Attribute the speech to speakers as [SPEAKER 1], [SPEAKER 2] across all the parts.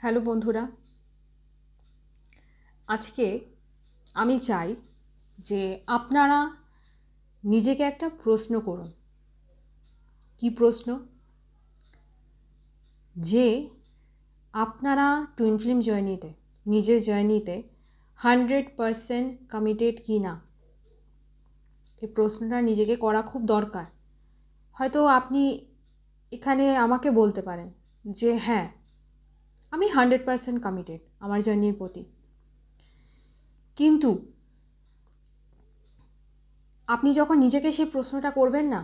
[SPEAKER 1] Hello বন্ধুরা। আজকে আমি চাই যে আপনারা নিজেকে একটা প্রশ্ন করুন। কি প্রশ্ন? যে আপনারা টুইন ফিল্ম জার্নিতে নিজের জার্নিতে হান্ড্রেড পারসেন্ট কমিটেড কি না এই প্রশ্নটা নিজেকে করা খুব দরকার। হয়তো আপনি এখানে আমাকে বলতে পারেন যে হ্যাঁ হান্ড্রেড পারসেন্ট কমিটেড আমার জার্নির প্রতি। কিন্তু আপনি যখন নিজেকে সেই প্রশ্নটা করবেন না,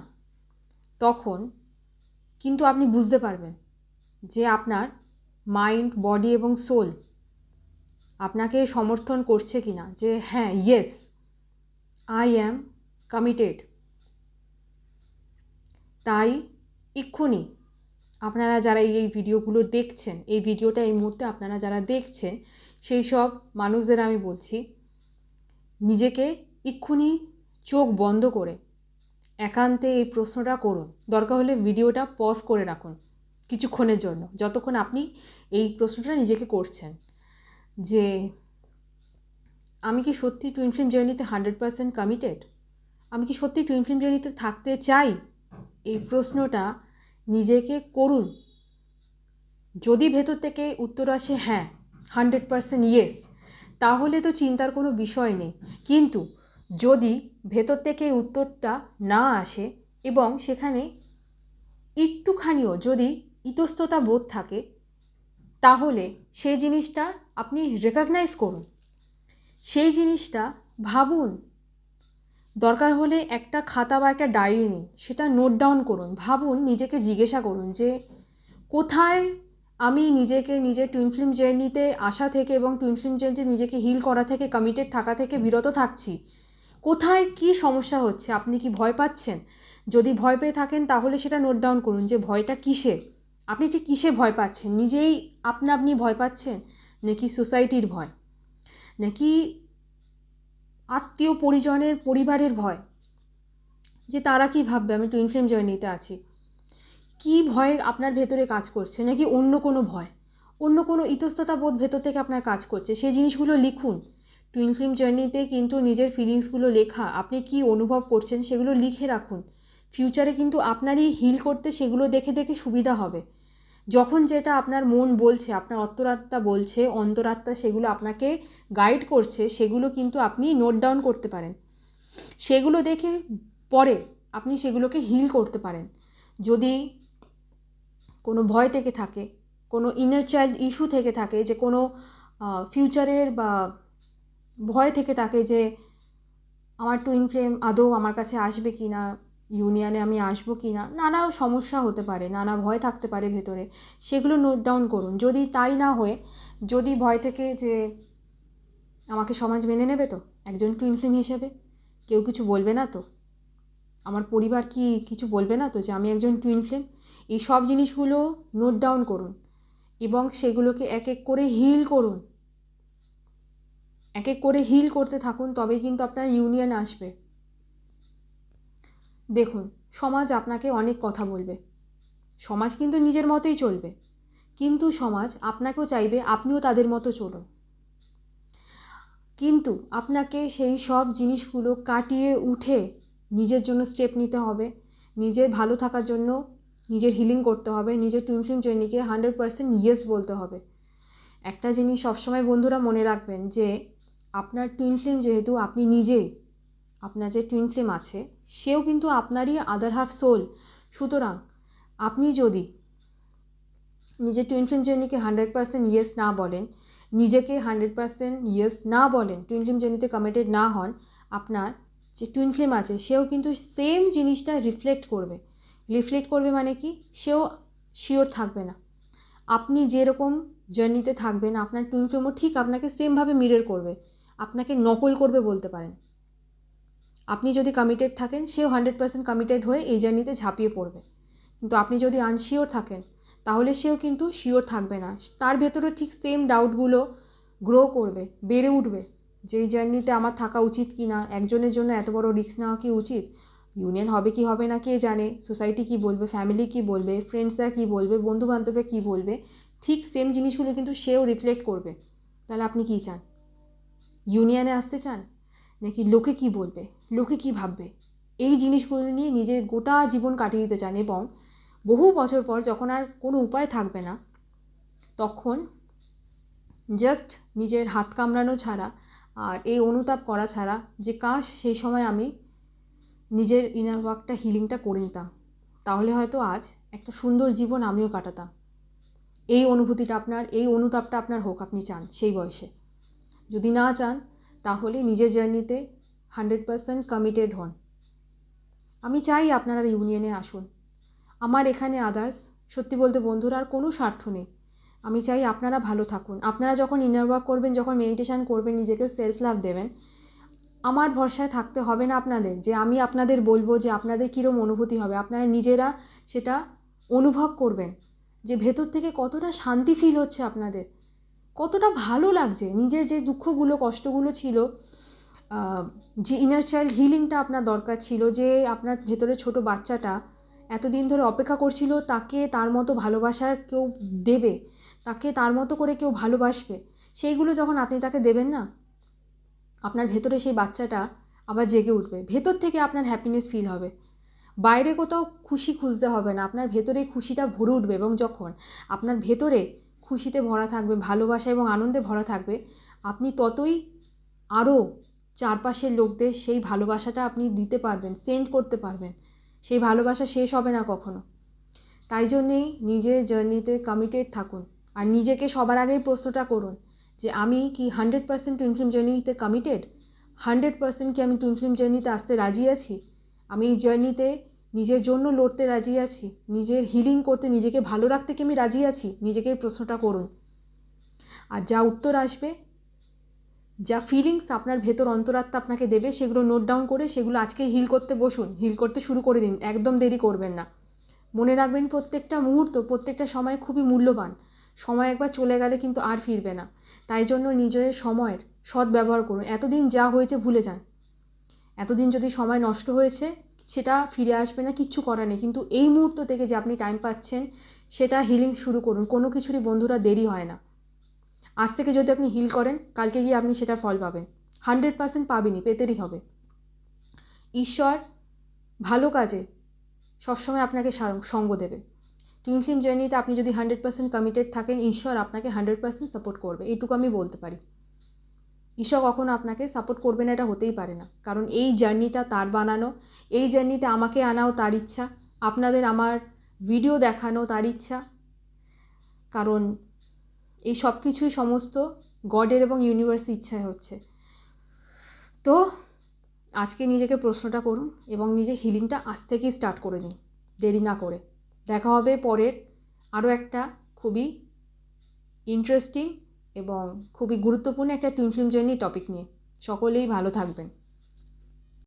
[SPEAKER 1] তখন কিন্তু আপনি বুঝতে পারবেন যে আপনার মাইন্ড বডি এবং সোল আপনাকে সমর্থন করছে কি না যে হ্যাঁ ইয়েস আই অ্যাম কমিটেড তাই এক্ষুনি আপনারা যারা এই ভিডিওগুলো দেখছেন, এই ভিডিওটা এই মুহূর্তে আপনারা যারা দেখছেন, সেই সব মানুষদের আমি বলছি, নিজেকে এক্ষুনি চোখ বন্ধ করে একান্তে এই প্রশ্নটা করুন। দরকার হলে ভিডিওটা পজ করে রাখুন কিছুক্ষণের জন্য, যতক্ষণ আপনি এই প্রশ্নটা নিজেকে করছেন। যে আমি কি সত্যি টুইন ফিল্ম জার্নিতে হান্ড্রেড পারসেন্ট কমিটেড আমি কি সত্যি টুইন ফিল্ম জার্নিতে থাকতে চাই? এই প্রশ্নটা নিজেকে করুন। যদি ভেতর থেকে উত্তর আসে হ্যাঁ হান্ড্রেড পারসেন্ট ইয়েস তাহলে তো চিন্তার কোনো বিষয় নেই। কিন্তু যদি ভেতর থেকে উত্তরটা না আসে এবং সেখানে একটুখানিও যদি ইতস্ততা বোধ থাকে, তাহলে সেই জিনিসটা আপনি রেকগনাইজ করুন। সেই জিনিসটা ভাবুন দরকার হলে একটা খাতা বা একটা ডায়েরি নিন, সেটা নোট ডাউন করুন, ভাবুন, নিজেকে জিজ্ঞাসা করুন যে, কোথায় আমি নিজেকে, নিজের টুইন ফিল্ম জার্নিতে আসা থেকে এবং টুইন ফিল্ম জার্নিতে নিজেকে হিল করা থেকে কমিটেড থাকা থেকে বিরত থাকছি? কোথায় কি সমস্যা হচ্ছে? আপনি কি ভয় পাচ্ছেন? যদি ভয় পেয়ে থাকেন, তাহলে সেটা নোট ডাউন করুন যে, ভয়টা কিসে? আপনি ঠিক কিসে ভয় পাচ্ছেন? নিজেই আপনা আপনি ভয় পাচ্ছেন? নাকি সোসাইটির ভয়? নাকি আত্মীয় পরিজনের পরিবারের ভয়। যে তারা কি ভাববে? আমি টুইন ফিল্ম জার্নিতে আছি। কি ভয় আপনার ভেতরে কাজ করছে? নাকি অন্য কোনো ভয়? অন্য কোনো ইতস্ততা বোধ ভেতর থেকে আপনার কাজ করছে? সেই জিনিসগুলো লিখুন। টুইন ফিল্ম জার্নিতে কিন্তু নিজের ফিলিংসগুলো লেখা। আপনি কি অনুভব করছেন সেগুলো লিখে রাখুন। ফিউচারে কিন্তু আপনারই হিল করতে সেগুলো দেখে দেখে সুবিধা হবে। যখন যেটা আপনার মন বলছে, আপনার অন্তরাত্মা বলছে, অন্তরাত্মা সেগুলো আপনাকে গাইড করছে, সেগুলো কিন্তু আপনি নোট ডাউন করতে পারেন। সেগুলো দেখে পরে আপনি সেগুলোকে হিল করতে পারেন। যদি কোনো ভয় থেকে থাকে, কোনো ইনার চাইল্ড ইস্যু থেকে থাকে, যে কোনো ফিউচারের বা ভয় থেকে থাকে যে, আমার টুইন ফ্লেম আদৌ আমার কাছে আসবে কি না ইউনিয়নে আমি আসব কি না, নানা সমস্যা হতে পারে, নানা ভয় থাকতে পারে ভেতরে। সেগুলো নোট ডাউন করুন। যদি তাই না হয়ে, যদি ভয় থেকে যে আমাকে সমাজ মেনে নেবে তো, একজন টুইন হিসেবে? কেউ কিছু বলবে না তো? আমার পরিবার কি কিছু বলবে না তো যে আমি একজন টুইন ফ্লেম এই সব জিনিসগুলো নোট ডাউন করুন এবং সেগুলোকে এক এক করে হিল করুন। এক এক করে হিল করতে থাকুন, তবেই কিন্তু আপনার ইউনিয়ন আসবে। দেখুন, সমাজ আপনাকে অনেক কথা বলবে। সমাজ কিন্তু নিজের মতোই চলবে। কিন্তু সমাজ আপনাকেও চাইবে আপনিও তাদের মতো চলুন। কিন্তু আপনাকে সেই সব জিনিসগুলো কাটিয়ে উঠে নিজের জন্য স্টেপ নিতে হবে। নিজের ভালো থাকার জন্য নিজের হিলিং করতে হবে। নিজের টুইন ফিল্ম জার্নিকে হান্ড্রেড পারসেন্ট ইয়েস বলতে হবে। একটা জিনিস সবসময় বন্ধুরা মনে রাখবেন যে, আপনার টুইন ফ্লেম যেহেতু আপনি নিজেই আপনার যে টুইন ফ্লেম আছে, সেও কিন্তু আপনারই আদার হাফ সোল সুতরাং আপনি যদি নিজের টুইন ফ্লেম জার্নিকে হান্ড্রেড পারসেন্ট ইয়েস না বলেন, নিজেকে হান্ড্রেড পারসেন্ট ইয়েস না বলেন টুইন ফ্লেম জার্নিতে কমিটেড না হন, আপনার যে টুইন ফ্লেম আছে, সেও কিন্তু সেম জিনিসটা রিফ্লেক্ট করবে। রিফ্লেক্ট করবে মানে কি? সেও শিওর থাকবে না। আপনি যেরকম জার্নিতে থাকবেন, আপনার টুইন ফ্লেমও ঠিক আপনাকে সেমভাবে মিরর করবে। আপনাকে নকল করবে বলতে পারেন। আপনি যদি কমিটেড থাকেন, সেও হান্ড্রেড পার্সেন্ট কমিটেড হয়ে এই জার্নিতে ঝাঁপিয়ে পড়বে। কিন্তু আপনি যদি আনশিওর থাকেন, তাহলে সেও কিন্তু শিওর থাকবে না। তার ভেতরে ঠিক সেম ডাউটগুলো গ্রো করবে, বেড়ে উঠবে, যে জার্নিতে আমার থাকা উচিত কি না একজনের জন্য এত বড় রিস্ক নেওয়া কি উচিত? ইউনিয়ন হবে কি হবে না, কে জানে? সোসাইটি কি বলবে? ফ্যামিলি কি বলবে? ফ্রেন্ডসরা কি বলবে? বন্ধু বান্ধবরা কি বলবে? ঠিক সেম জিনিসগুলো কিন্তু সেও রিফ্লেক্ট করবে। তাহলে আপনি কি চান? ইউনিয়নে আসতে চান? নাকি লোকে কি বলবে? লোকে কি ভাববে? এই জিনিসগুলো নিয়ে নিজের গোটা জীবন কাটিয়ে দিতে চান এবং বহু বছর পর যখন আর কোনো উপায় থাকবে না, তখন জাস্ট নিজের হাত কামড়ানো ছাড়া আর এই অনুতাপ করা ছাড়া যে কাশ, সেই সময় আমি নিজের ইনার ওয়ার্কটা হিলিংটা করে নিতাম। তাহলে হয়তো আজ একটা সুন্দর জীবন আমিও কাটাতাম। এই অনুভূতিটা আপনার, এই অনুতাপটা আপনার হোক, আপনি চান সেই বয়সে। যদি না চান তাহলে নিজের জার্নিতে হান্ড্রেড পারসেন্ট কমিটেড হন। আমি চাই আপনারা ইউনিয়নে আসুন। আমার এখানে আদার্স সত্যি বলতে বন্ধুরা, আর কোনো স্বার্থ নেই। আমি চাই আপনারা ভালো থাকুন। আপনারা যখন ইনার ওয়ার্ক করবেন, যখন মেডিটেশান করবেন, নিজেকে সেলফ লাভ দেবেন, আমার ভরসায় থাকতে হবে না আপনাদের যে আমি আপনাদের বলব যে আপনাদের কীরকম অনুভূতি হবে। আপনারা নিজেরা সেটা অনুভব করবেন যে ভেতর থেকে কতটা শান্তি ফিল হচ্ছে আপনাদের। কতটা ভালো লাগছে নিজের যে দুঃখগুলো, কষ্টগুলো ছিল যে ইনার চাইল্ড হিলিংটা আপনার দরকার ছিল, যে আপনার ভেতরে ছোট বাচ্চাটা এতদিন ধরে অপেক্ষা করছিল, তাকে তার মতো ভালোবাসার কেউ দেবে, তাকে তার মতো করে কেউ ভালোবাসবে, সেইগুলো যখন আপনি তাকে দেবেন না, আপনার ভেতরে সেই বাচ্চাটা আবার জেগে উঠবে। ভেতর থেকে আপনার হ্যাপিনেস ফিল হবে। বাইরে কোথাও খুশি খুঁজতে হবে না, আপনার ভেতরে খুশিটা ভরে উঠবে এবং যখন আপনার ভেতরে খুশিতে ভরা থাকবে, ভালোবাসা এবং আনন্দে ভরা থাকবে। আপনি ততই আরও চারপাশের লোকদের সেই ভালোবাসাটা আপনি দিতে পারবেন সেন্ড করতে পারবেন। সেই ভালোবাসা শেষ হবে না কখনো। তাই জন্যেই নিজের জার্নিতে কমিটেড থাকুন। আর নিজেকে সবার আগেই প্রশ্নটা করুন যে, আমি কি হান্ড্রেড পার্সেন্ট টুইন ফিল্ম জার্নিতে কমিটেড হান্ড্রেড পার্সেন্ট কি আমি টুইন ফিল্ম জার্নিতে আসতে রাজি আছি? আমি এই জার্নিতে নিজের জন্য লড়তে রাজি আছি, নিজের হিলিং করতে, নিজেকে ভালো রাখতে কি আমি রাজি আছি? নিজেকে এই প্রশ্নটা করুন। আর যা উত্তর আসবে, যা ফিলিংস আপনার ভেতর অন্তরাত্মা আপনাকে দেবে, সেগুলো নোট ডাউন করে, সেগুলো আজকে হিল করতে বসুন। হিল করতে শুরু করে দিন, একদম দেরি করবেন না। মনে রাখবেন প্রত্যেকটা মুহূর্ত, প্রত্যেকটা সময় খুবই মূল্যবান। সময় একবার চলে গেলে কিন্তু আর ফিরবে না। তাই জন্য নিজের সময়ের সৎ ব্যবহার করুন। এতদিন যা হয়েছে ভুলে যান। এতদিন যদি সময় নষ্ট হয়েছে সেটা ফিরে আসবে না, কিচ্ছু করার নেই। কিন্তু এই মুহূর্ত থেকে যে আপনি টাইম পাচ্ছেন, সেটা হিলিং শুরু করুন। কোনো কিছুরই বন্ধুরা দেরি হয় না। আজ থেকে যদি আপনি হিল করেন, কালকে গিয়ে আপনি সেটা ফল পাবেন। হান্ড্রেড পার্সেন্ট পাবেনই, পেতেরই হবে। ঈশ্বর ভালো কাজে সবসময় আপনাকে সঙ্গ দেবে। টুইন ফিল্ম জার্নিতে আপনি যদি হান্ড্রেড পার্সেন্ট কমিটেড থাকেন, ঈশ্বর আপনাকে হান্ড্রেড পার্সেন্ট সাপোর্ট করবে। এইটুকু আমি বলতে পারি। ঈশ্বর কখনো আপনাকে সাপোর্ট করবে না, এটা হতেই পারে না। কারণ এই জার্নিটা তার বানানো, এই জার্নিতে আমাকে আনাও তার ইচ্ছা, আপনাদের আমার ভিডিও দেখানো তার ইচ্ছা। কারণ এই সব কিছুই সমস্ত গডের এবং ইউনিভার্সের ইচ্ছায় হচ্ছে। তো আজকে নিজেকে প্রশ্নটা করুন এবং নিজে হিলিংটা আজ থেকেই স্টার্ট করে নিন, দেরি না করে। দেখা হবে পরের আরও একটা খুবই ইন্টারেস্টিং এবং খুবই গুরুত্বপূর্ণ একটা ফিল্ম জার্নি টপিক নিয়ে। সকলেই ভালো থাকবেন।